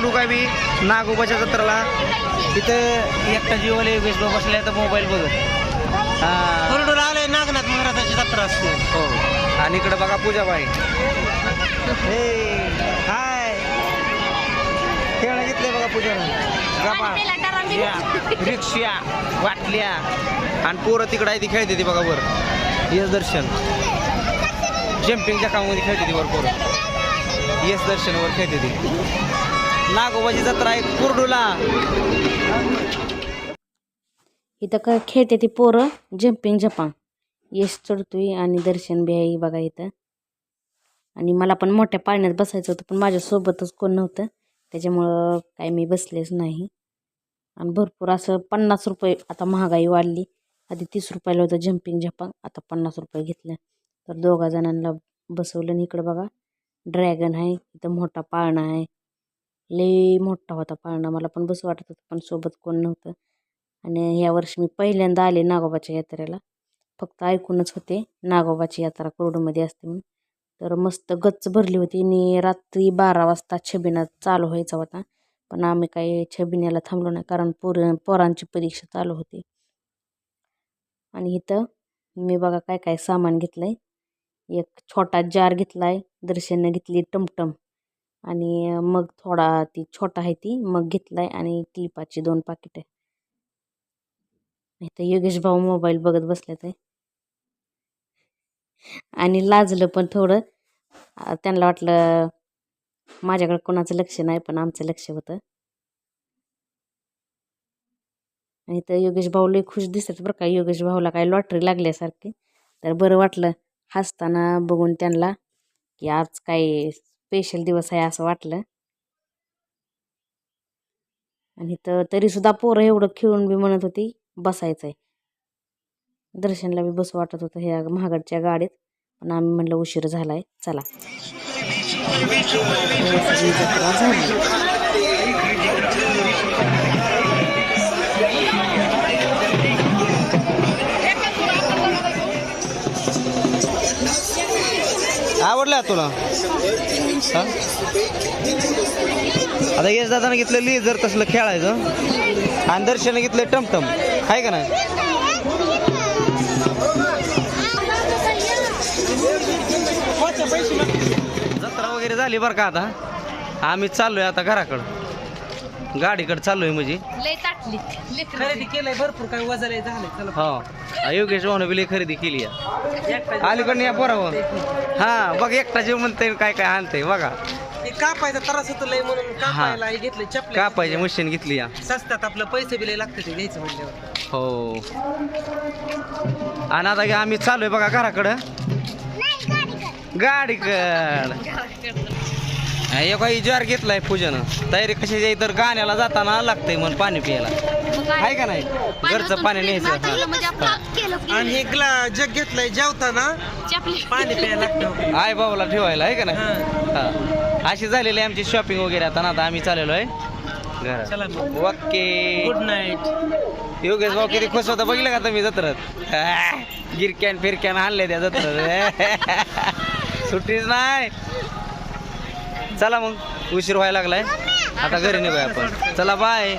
कुरडू काय बी. नागोबाच्या जत्राला. तिथं एकटा जीवाला भाऊ बसल्या तर मोबाईल बघत. हा. कोरडूर आले नागनाथ महाराजाची जत्रा असते. हो. आणि इकडे बघा पूजाबाई. हे हाय. खेळणं घेतले बघा पूजा रिक्षा वाटल्या. आणि पोरं तिकडं आहे ती खेळते ती बघा वर. यश दर्शन. जम्पिंगच्या कामामध्ये खेळते ती वर पोरं. यश दर्शन वर खेळते ती. नागोबाची जत्रा आहे कुर्डूला. इथं का खेळते ती पोरं? जम्पिंग जपांग यश चढतोय आणि दर्शन बी आहे बघा इथं. आणि मला पण मोठ्या पाळण्यात बसायचं होतं पण माझ्यासोबतच कोण नव्हतं. त्याच्यामुळं काय मी बसलेच नाही. आणि भरपूर असं पन्नास रुपये आता महागाई वाढली. आधी तीस रुपयाला होतं जम्पिंग जपांग आता पन्नास रुपये घेतलं. तर दोघा जणांना बसवलं आणि इकडं बघा. ड्रॅगन आहे इथं मोठा पाळणा आहे. लई मोठा होता पाळणा. मला पण बस वाटत होतं पण सोबत कोण नव्हतं. आणि ह्या वर्षी मी पहिल्यांदा आले नागोबाच्या यात्रेला. फक्त ऐकूनच होते नागोबाची यात्रा कोरडूमध्ये असते म्हणून. तर मस्त गच्च भरली होती आणि रात्री बारा वाजता छबिना चालू व्हायचा होता. पण आम्ही काही छबिन्याला थांबलो नाही कारण पोर पोरांची परीक्षा चालू होती. आणि इथं मी बघा काय काय सामान घेतलं आहे एक छोटा जार घेतला आहे दर्शनं घेतली टमटम. आणि मग थोडा ती छोटा आहे ती मग घेतला आहे आणि क्लिपाची दोन पाकिट आहे. तर योगेश भाऊ मोबाईल बघत बसले आहे. आणि लाजलं पण थोडं. त्यांना वाटलं माझ्याकडे कोणाचं लक्ष नाही पण आमचं लक्ष होतं. आणि तर योगेश भाऊ लई खुश दिसत बरं का. योगेश भाऊला काय लॉटरी लागल्यासारखी. तर बरं वाटलं हसताना बघून त्यांना की आज काय स्पेशल दिवस आहे असं वाटलं. आणि तर तरीसुद्धा पोरं एवढं खेळून बी म्हणत होती बसायचं आहे दर्शनला बी बस वाटत होतं ह्या महागडच्या गाडीत. पण आम्ही म्हणलं उशीर झाला आहे चला. आवडलं आवडला तुला? हा? आता यश दादानं घेतलं लेझर तसलं खेळायचं. आणि दर्शनं घेतलं टमटम. आहे का नाही? जत्रा वगैरे झाली बरं का आता? आम्ही चाललोय आता घराकडं. गाडीकडे चाललोय म्हणजे. खरेदी केलंय भरपूर काही वजन झालंय चला. हो. योगेश भाऊन बिले खरेदी केली आहे. अलीकडनं या पोरावर. हा बघ एकटा जीव म्हणते काय काय आणते बघा. हे कापायचा त्रास होतो लय म्हणून कापायला घेतले चपले का पाहिजे मशीन घेतली या. सस्त्यात आपलं पैसे बी लय लागते ते घ्यायचं म्हणल्यावर. हो. आणि आता आम्ही चाललोय बघा घराकडं. गाडीकड. काही ज्वार घेतलाय पूजन. तयारी कशी जाई तर गाण्याला जाताना लागतंय म्हणून पाणी प्यायला. आहे का नाही? घरचं पाणी न्यायचं म्हणजे आणि हे ग्ला जग घेतलंय जेवताना पाणी प्यायला लागतं. आई बाबाला ठेवायला आहे का नाही? हा. अशी झालेली आहे आमची शॉपिंग वगैरे आता. ना आता आम्ही चाललेलो आहे. मग. ओके गुड नाईट योगेश भाऊ किती खुश होता. बघितलं का तुम्ही जत्रत? गिरक्यान फिरक्यान आणले त्या जत्रत. सुट्टीच नाही. चला मग उशीर व्हायला लागलाय. आता घरी निघूया आपण. चला बाय